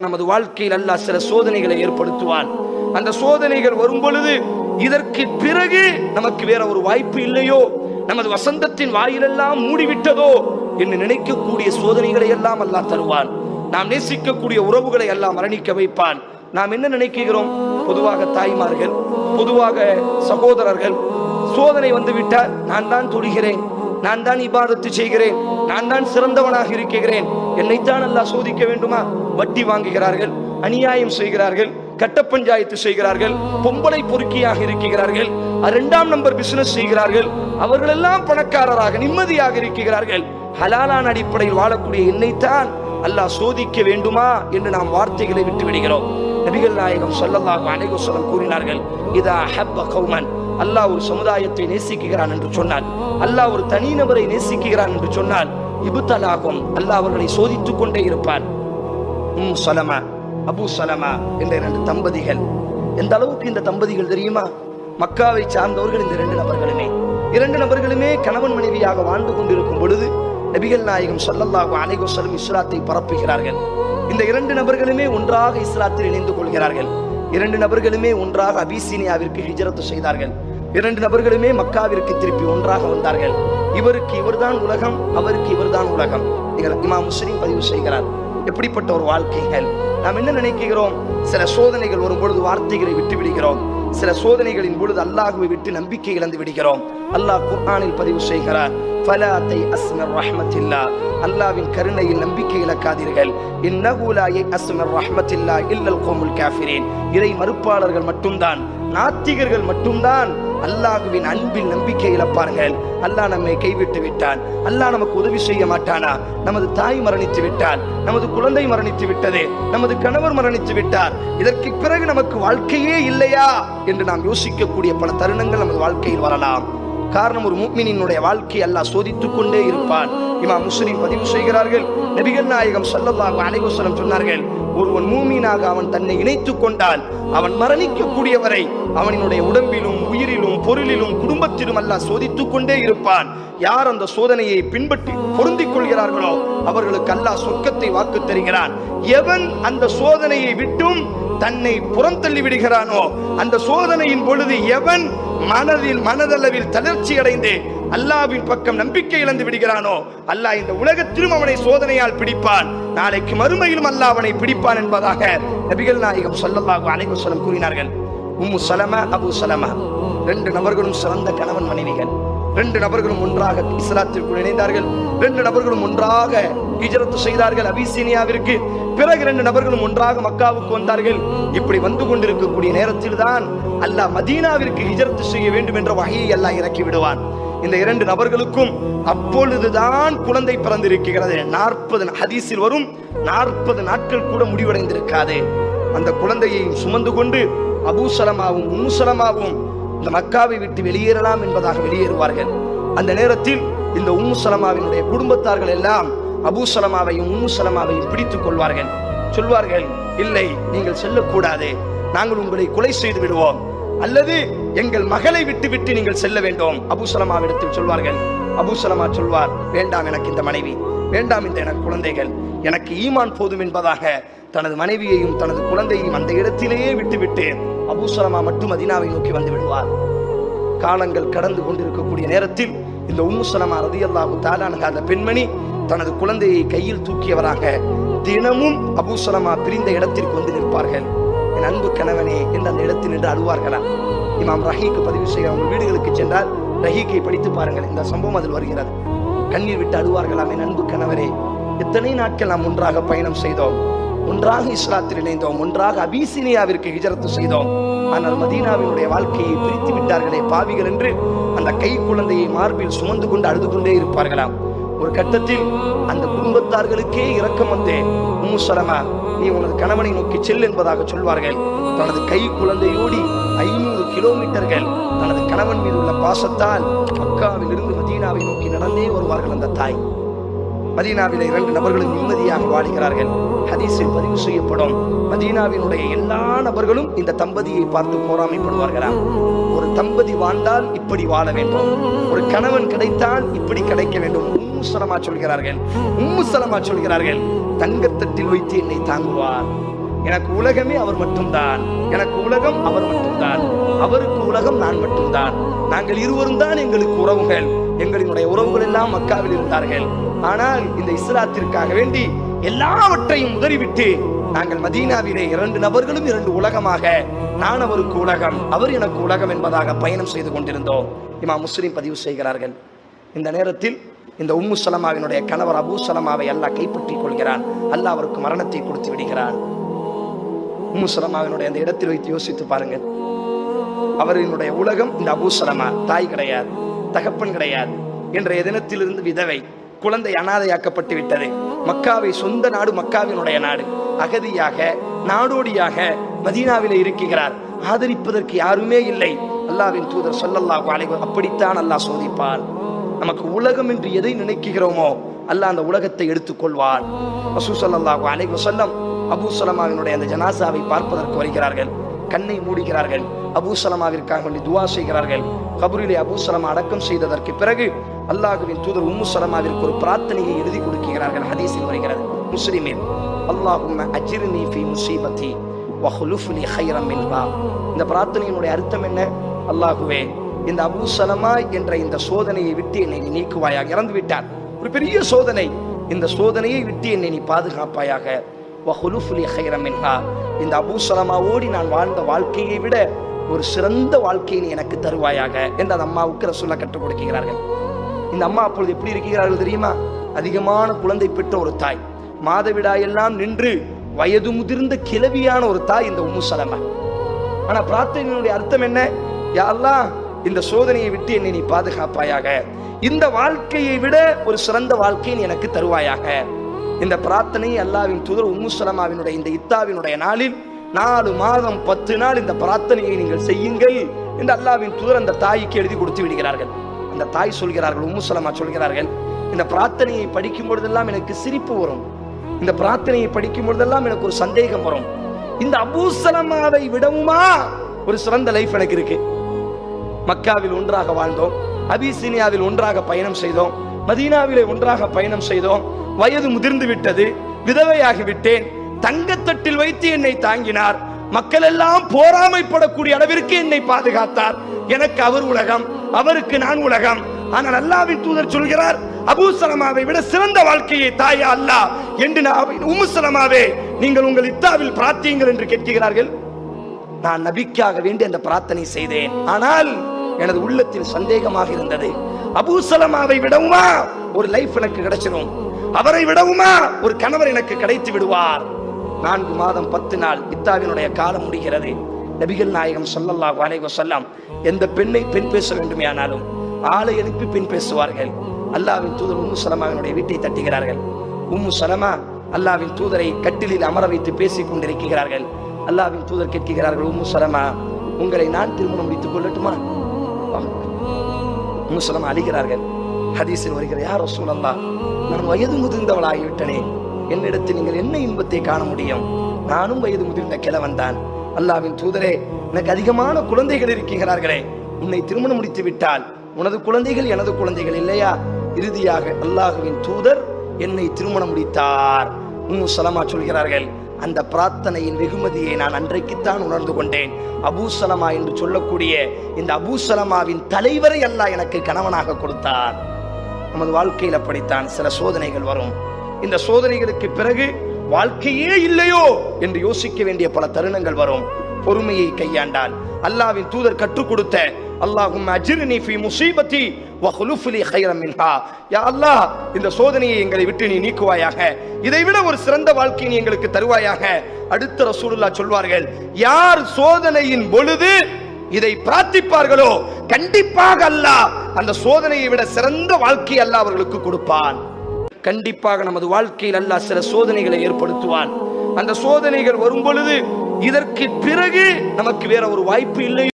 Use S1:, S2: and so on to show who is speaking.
S1: நமது வாழ்க்கையில் அல்லாஹ் சில சோதனைகளை ஏற்படுத்துவான். அந்த சோதனைகள் வரும் பொழுது இதற்கு பிறகு நமக்கு வேற ஒரு வாய்ப்பு இல்லையோ? நமது வசந்தத்தின் வாயிலெல்லாம் மூடிவிட்டதோ? என்று நினைக்கக்கூடிய சோதனைகளை எல்லாம் அல்லாஹ் தருவான். நாம் நேசிக்கக்கூடிய உறவுகளை எல்லாம் மரணிக்க வைப்பான். நாம் என்ன நினைக்கிறோம்? பொதுவாக தாய்மார்கள் பொதுவாக சகோதரர்கள் சோதனை வந்து விட்டால் நான் தான் தொடுகிறேன் நான் தான் இபாதத்து செய்கிறேன் நான் தான் சிறந்தவனாக இருக்கிறேன். என்னைத்தான் அல்லாஹ் சோதிக்க வேண்டுமா? வட்டி வாங்குகிறார்கள் அநியாயம் செய்கிறார்கள் கட்ட பஞ்சாயத்து செய்கிறார்கள் பொம்பளை பொறுக்கியாக இருக்கிறார்கள் இரண்டாம் நம்பர் பிசினஸ் செய்கிறார்கள் அவர்களெல்லாம் பணக்காரராக நிம்மதியாக இருக்கிறார்கள். ஹலாலான அடிப்படையில் வாழக்கூடிய என்னைத்தான் அல்லாஹ் சோதிக்க வேண்டுமா என்று நாம் வார்த்தைகளை விட்டு விடுகிறோம். நபிகள் நாயகம் சொல்லல்லாஹு அலைஹி வஸல்லம் கூறினார்கள் இதா ஹப்ப கௌமன். அல்லாஹ் ஒரு சமுதாயத்தை நேசிக்கிறான் என்று சொன்னான். அல்லாஹ் ஒரு தனிநபரை நேசிக்கிறான் என்று சொன்னால் இபுத்தலாகும் அல்லாஹ் அவர்களை சோதித்துக் கொண்டே இருப்பார் உம் சலமா அபு சலமா என்ற இரண்டு தம்பதிகள். எந்த அளவுக்கு இந்த தம்பதிகள் தெரியுமா? மக்காவை சார்ந்தவர்கள் இந்த இரண்டு நபர்களுமே. இரண்டு நபர்களுமே கணவன் மனைவியாக வாழ்ந்து கொண்டிருக்கும் பொழுது நபிகள் நாயகம் ஸல்லல்லாஹு அலைஹி இஸ்லாத்தை பரப்புகிறார்கள். இந்த இரண்டு நபர்களுமே ஒன்றாக இஸ்லாத்தில் இணைந்து கொள்கிறார்கள். இரண்டு நபர்களுமே ஒன்றாக அபிசீனியாவிற்கு ஹிஜரத்து செய்தார்கள். இரண்டு நபர்களுமே மக்காவிற்கு திருப்பி ஒன்றாக வந்தார்கள். இவருக்கு இவர்தான் உலகம் அவருக்கு இவர்தான் உலகம். இமா முஸ்லீம் பதிவு செய்கிறார். எப்படிப்பட்ட ஒரு வாழ்க்கைகள்? நாம் என்ன நினைக்கிறோம்? சில சோதனைகள் வரும் பொழுது வார்த்தைகளை விட்டு விடுகிறோம் சில சோதனைகளின் பொழுது அல்லாஹுவை விட்டு நம்பிக்கை இழந்து விடுகிறோம். அல்லாஹ் குர்ஆனில் பதிவு செய்கிறார் ஃபலாத்தை அஸ்மர் ரஹ்மத்தில்லா. அல்லாவின் கருணையில் நம்பிக்கை இழக்காதீர்கள். இன்னகூலாயை அஸ்மர் ரஹ்மத்தில்லா இல்லல் கோமுல் காஃபிரீன். இறை மறுப்பாளர்கள் மட்டும்தான் நாத்திகர்கள் மட்டும்தான் அல்லாஹுவின் அன்பில் நம்பிக்கை இழப்பார்கள் அல்லாஹ் நம்மை கைவிட்டு விட்டான். அல்லாஹ் நமக்கு உதவி செய்ய மாட்டானா? நமது தாய் மரணித்து விட்டால் நமது குழந்தை மரணித்து விட்டது. நமது கணவர் மரணித்து விட்டார். இதற்கு பிறகு நமக்கு வாழ்க்கையே இல்லையா? என்று நாம் யோசிக்கக்கூடிய பல தருணங்கள் நமது வாழ்க்கையில் வரலாம். காரணம் ஒரு மூமினினுடைய வாழ்க்கை அல்லாஹ் சோதித்துக் கொண்டே இருப்பான். இமா முஸ்லிம் பதிவு செய்கிறார்கள். நபிகள் நாயகம் சல்லல்லாஹு அலைஹி வஸல்லம் சொன்னார்கள் ஒருவன் மூமீனாக அவன் தன்னை இணைத்துக் கொண்டால் அவன் மரணிக்கக்கூடியவரை அவனினுடைய உடம்பிலும் உயிரிலும் பொருளிலும் குடும்பத்திலும் அல்ல சோதித்துக் கொண்டே இருப்பான். யார் அந்த சோதனையை பின்பற்றி பொருந்திக் கொள்கிறார்களோ அவர்களுக்கு அல்லாஹ் சொர்க்கத்தை வாக்கு தருகிறான். எவன் அந்த சோதனையை விட்டும் தன்னை புறந்தள்ளி விடுகிறானோ அந்த சோதனையின் பொழுது எவன் மனதில் மனதளவில் தளர்ச்சி அடைந்து அல்லாவின் பக்கம் நம்பிக்கை இழந்து விடுகிறானோ அல்லாஹ் இந்த உலகத்திலும் அவனை சோதனையால் பிடிப்பான். நாளைக்கு மறுமையிலும் அல்லாஹ் அவனை பிடிப்பான் என்பதாக நபிகள் நாயகம் ஸல்லல்லாஹு அலைஹி வஸல்லம் கூறினார்கள். உம்மு சலமா அபு சலமா. ரெண்டு நபர்களும் சிறந்த கணவன் மனைவிகள். ரெண்டு நபர்களும் ஒன்றாக இஸ்லாத்திற்குள் இணைந்தார்கள். ரெண்டு நபர்களும் ஒன்றாக ஹிஜரத்து செய்தார்கள் அபிசீனியாவிற்கு. பிறகு ரெண்டு நபர்களும் ஒன்றாக மக்காவுக்கு வந்தார்கள். இப்படி வந்து கொண்டிருக்கக்கூடிய நேரத்தில் தான் அல்லாஹ் மதீனாவிற்கு ஹிஜரத்து செய்ய வேண்டும் என்ற வகையை அல்லாஹ் இறக்கி விடுவான். இந்த இரண்டு நபர்களுக்கும் அப்பொழுதுதான் குழந்தை பிறந்திருக்கிறது. நாற்பது ஹதீஸில் வரும் நாற்பது நாட்கள் கூட முடிவடைந்திருக்காது. அந்த குழந்தையை சுமந்து கொண்டு அபூசலமாவும் உம்முசலமாவும் இந்த மக்காவை விட்டு வெளியேறலாம் என்பதாக வெளியேறுவார்கள். அந்த நேரத்தில் இந்த உம்முசலமாவினுடைய குடும்பத்தார்கள் எல்லாம் அபூசலமாவையும் உம்முசலமாவையும் பிடித்துக் கொள்வார்கள். சொல்வார்கள் இல்லை நீங்கள் செல்லக்கூடாது. நாங்கள் உங்களை கொலை செய்து விடுவோம். அல்லது எங்கள் மகளை விட்டு விட்டு நீங்கள் செல்ல வேண்டும். அபூசலமாவிடத்தில் சொல்வார்கள். அபூசலமா சொல்வார் வேண்டாம் எனக்கு இந்த மனைவி வேண்டாம் இந்த எனக்கு குழந்தைகள். எனக்கு ஈமான் போதும் என்பதாக தனது மனைவியையும் தனது குழந்தையையும் அந்த இடத்திலேயே விட்டுவிட்டு அபூசலமா மட்டும் மதினாவை நோக்கி வந்து விடுவார். காலங்கள் கடந்து கொண்டிருக்கக்கூடிய நேரத்தில் இந்த உம்மு சலமா ரதியல்லாஹு தாலான அந்த பெண்மணி தனது குழந்தையை கையில் தூக்கியவராக தினமும் அபூசலமா பிரிந்த இடத்திற்கு வந்து நிற்பார்கள். என் அன்பு கணவனே என்று அந்த இடத்தில் நின்று அழுவார்களா? இமாம் ரஹீக்கு பதிவு செய்ய அவங்க வீடுகளுக்கு சென்றால் ரஹீக்கை படித்து பாருங்கள். இந்த சம்பவம் அதில் வருகிறது. கண்ணீர் விட்டு அழுவார்களாம் என் அன்பு கணவரே எத்தனை நாட்கள் நாம் ஒன்றாக பயணம் செய்தோம். ஒன்றாக இஸ்லாத்தில் இணைந்தோம். ஒன்றாக அபிசீனியாவிற்கு ஹிஜரத்து செய்தோம். ஆனால் மதீனாவினுடைய வாழ்க்கையை பிரித்து விட்டார்களே பாவிகள் என்று அந்த கை குழந்தையை மார்பில் சுமந்து கொண்டு அழுது கொண்டே இருப்பார்களாம். ஒரு கட்டத்தில் அந்த குடும்பத்தார்களுக்கே இரக்கம் வந்தே உம்மு சலமா நீ உனது கணவனை நோக்கி செல் என்பதாக சொல்வார்கள். தனது கை குழந்தையோடி ஐநூறு கிலோமீட்டர்கள் தனது கணவன் மீது உள்ள பாசத்தால் மக்காவில் இருந்து மதீனாவை நோக்கி நடந்தே வருவார்கள் அந்த தாய். மதீனாவில் இரண்டு நபர்களும் நிம்மதியாக வாழ்கிறார்கள். ஹதீஸில் பதிவு செய்யப்படும். மதீனாவினுடைய எல்லா நபர்களும் இந்த தம்பதியை பார்த்து போராமைப்படுவார்களாம் ஒரு தம்பதி வாழ்ந்தால் இப்படி வாழ வேண்டும். ஒரு கணவன் கிடைத்தால் இப்படி கிடைக்க வேண்டும். உம்முசலமா சொல்கிறார்கள். உம்முசலமா சொல்கிறார்கள். தங்கத்தட்டில் வைத்து என்னை தாங்குவார். எனக்கு உலகமே அவர் மட்டும்தான். எனக்கு உலகம் அவர் மட்டும்தான். அவருக்கு உலகம் நான் மட்டும்தான். நாங்கள் இருவரும் தான் எங்களுக்கு உறவுகள். எங்களினுடைய உறவுகள் எல்லாம் மக்காவில் இருந்தார்கள். ஆனால் இந்த இஸ்லாத்திற்காக வேண்டி எல்லாவற்றையும் உதறிவிட்டு நாங்கள் மதீனாவிலே இரண்டு நபர்களும் இரண்டு உலகமாக நான் அவருக்கு உலகம் அவர் எனக்கு உலகம் என்பதாக பயணம் செய்து கொண்டிருந்தோம். இமா முஸ்லிம் பதிவு செய்கிறார்கள். இந்த நேரத்தில் இந்த உம்மு சலமாவினுடைய கணவர் அபு சலமாவை அல்லாஹ் கைப்பற்றிக் கொள்கிறான். அல்லாஹ் அவருக்கு மரணத்தை கொடுத்து விடுகிறான். உம்மு சலமாவினுடைய அந்த இடத்தில் வைத்து யோசித்து பாருங்கள். அவர்களுடைய உலகம் இந்த அபூ சலமா தாய் கிடையாது தகப்பன் கிடையாது. இன்றைய தினத்திலிருந்து விதவை குழந்தை அனாதையாக்கப்பட்டு விட்டது. மக்காவை சொந்த நாடு மக்காவினுடைய நாடு. அகதியாக நாடோடியாக மதீனாவில் இருக்கிறார். ஆதரிப்பதற்கு யாருமே இல்லை. அல்லாவின் தூதர் சொல்லல்லாஹு அலைஹி அப்படித்தான் அல்லாஹ் சோதிப்பார் நமக்கு உலகம் என்று எதை நினைக்கிறோமோ அல்லாஹ் அந்த உலகத்தை எடுத்துக்கொள்வார் ரசூ ஸல்லல்லாஹு அலைஹி வஸல்லம் அபூ சலமாவினுடைய அந்த ஜனாசாவை பார்ப்பதற்கு வருகிறார்கள். கண்ணை மூடுகிறார்கள் அபூ சலமாவிற்காக வேண்டி துவா செய்கிறார்கள். கபூரிலே அபூ சலமா அடக்கம் செய்ததற்கு பிறகு அல்லாஹுவின் தூதர் உம்மு சலமாவிற்கு ஒரு பிரார்த்தனையை எழுதி கொடுக்கிறார்கள். ஹதீஸில் வருகிறது. முஸ்லிமில் அல்லாஹும் அஜிர்னி ஃபி முசீபத்தி வஹுலுஃப்லி ஹைரம் மின்ஹா. இந்த பிரார்த்தனையினுடைய அர்த்தம் என்ன? அல்லாஹுவே இந்த அபூ சலமா என்ற இந்த சோதனையை விட்டு என்னை நீ நீக்குவாயாக இறந்து விட்டார் ஒரு பெரிய சோதனை. இந்த சோதனையை விட்டு என்னை நீ பாதுகாப்பாயாக வஹுலுஃப்லி ஹைரம் இந்த அபூ சலமாவோடி நான் வாழ்ந்த வாழ்க்கையை விட ஒரு சிறந்த வாழ்க்கையை நீ எனக்கு தருவாயாக என்று அந்த அம்மாவுக்கு ரசூல்லா கற்றுக் கொடுக்கிறார்கள். இந்த அம்மா அப்பொழுது எப்படி இருக்கிறார்கள் தெரியுமா? அதிகமான குழந்தை பெற்ற ஒரு தாய். மாதவிடாயெல்லாம் நின்று வயது முதிர்ந்த கிளவியான ஒரு தாய் இந்த உம்மு சலமா. ஆனா பிரார்த்தனையினுடைய அர்த்தம் என்ன? யாரெல்லாம் இந்த சோதனையை விட்டு என்னை நீ பாதுகாப்பாயாக. இந்த வாழ்க்கையை விட ஒரு சிறந்த வாழ்க்கையை எனக்கு தருவாயாக. இந்த பிரார்த்தனை அல்லாவின் துதர் உம்மு சலமாவினுடைய இந்த இத்தாவினுடைய நாளில் நாலு மாதம் பத்து நாள் இந்த பிரார்த்தனையை நீங்கள் செய்யுங்கள் என்று அல்லாவின் துதர் அந்த தாய்க்கு எழுதி கொடுத்து விடுகிறார்கள். அந்த தாய் சொல்கிறார்கள் உம்மு சலமா சொல்கிறார்கள் இந்த பிரார்த்தனையை படிக்கும் பொழுதெல்லாம் எனக்கு சிரிப்பு வரும். இந்த பிரார்த்தனையை படிக்கும் பொழுதெல்லாம் எனக்கு ஒரு சந்தேகம் வரும். இந்த அபூசலமாவை விடவுமா? ஒரு சிறந்த லைஃப் எனக்கு இருக்கு. மக்காவில் ஒன்றாக வாழ்ந்தோம் அபிசீனியாவில் ஒன்றாக பயணம் செய்தோம் மதீனாவிலே ஒன்றாக பயணம் செய்தோம். வயது முதிர்ந்து விட்டது விதவையாகி விட்டேன். தங்கத்தட்டில் வைத்து என்னை தாங்கினார். மக்கள் எல்லாம் போராமைப்படக்கூடிய அளவிற்கு என்னை பாதுகாத்தார். எனக்கு அவர் உலகம் அவருக்கு நான் உலகம். ஆனால் அல்லாவின் தூதர் சொல்கிறார் அபூ சலமாவை விட சிறந்த வாழ்க்கையை தாயா அல்லாஹ். என்று நான் உம்மு சலமாவே நீங்கள் உங்கள் இத்தாவில் பிரார்த்தியுங்கள் என்று கேட்கிறார்கள். நான் நபிக்காக வேண்டி அந்த பிரார்த்தனை செய்தேன். ஆனால் எனது உள்ளத்தில் சந்தேகமாக இருந்தது. அபூசலமாவை விடவுமா? ஒரு லைஃப் எனக்கு கிடைச்சிடும் அவரை விடவுமா ஒரு கணவர் எனக்கு கிடைத்து விடுவார். நான்கு மாதம் பத்து நாள் இத்தாவினுடைய காலம் முடிகிறது. நபிகள் நாயகம் சொல்லல்லாஹ் அலைஹி சொல்லாம் எந்த பெண்ணை பெண் பேச வேண்டுமேயானாலும் ஆளை அனுப்பி பெண் பேசுவார்கள். அல்லாவின் தூதர் உம்மு சலமாவினுடைய வீட்டை தட்டுகிறார்கள். உம்மு சலமா அல்லாவின் தூதரை கட்டிலில் அமர வைத்து பேசிக் கொண்டிருக்கிறார்கள். அல்லாவின் தூதர் கேட்கிறார்கள் உம்மு சலமா உங்களை நான் திருமணம் முடித்துக் கொள்ளட்டுமா? உம்மு சலமா அழிகிறார்கள். ஹதீஸில் வருகிற யார் ரசூலல்லா நான் வயது முதிர்ந்தவளாகிவிட்டனே என்னிடத்தில் நீங்கள் என்ன இன்பத்தை காண முடியும்? நானும் வயது முதிர்ந்த கிழவன் தான் அல்லாவின் தூதரே எனக்கு அதிகமான குழந்தைகள் இருக்கிறார்களே. உன்னை திருமணம் முடித்து விட்டால் உனது குழந்தைகள் எனது குழந்தைகள் இல்லையா? இறுதியாக அல்லாஹுவின் தூதர் என்னை திருமணம் முடித்தார். உம்மு சலமா சொல்கிறார்கள் அந்த பிரார்த்தனையின் வெகுமதியை நான் அன்றைக்குத்தான் உணர்ந்து கொண்டேன். அபூசலமா என்று சொல்லக்கூடிய இந்த அபூ சலமாவின் தலைவரை அல்லாஹ் எனக்கு கணவனாக கொடுத்தார். நமது வாழ்க்கையில் அப்படித்தான் சில சோதனைகள் வரும். இந்த சோதனைகளுக்கு பிறகு வாழ்க்கையே இல்லையோ என்று யோசிக்க வேண்டிய பல தருணங்கள் வரும். பொறுமையை கையாண்டால். அல்லாவின் தூதர் கற்றுக் கொடுத்த அல்லாஹும் அஜிர்னி ஃபி முசீபத்தி வஹுலுஃபுலி ஹைரம் மின்ஹா. யா அல்லாஹ் இந்த சோதனையை எங்களை விட்டு நீ நீக்குவாயாக. இதை விட ஒரு சிறந்த வாழ்க்கையை நீ எங்களுக்கு தருவாயாக. அடுத்த ரசூலுல்லா சொல்வார்கள் யார் சோதனையின் பொழுது இதை பிரார்த்திப்பார்களோ? கண்டிப்பாக அல்லாஹ் அந்த சோதனையை விட சிறந்த வாழ்க்கை அல்லாஹ் அவர்களுக்கு கொடுப்பான். கண்டிப்பாக நமது வாழ்க்கையில் அல்லாஹ் சில சோதனைகளை ஏற்படுத்துவான். அந்த சோதனைகள் வரும் பொழுது இதற்கு பிறகு நமக்கு வேற ஒரு வாய்ப்பு இல்லை.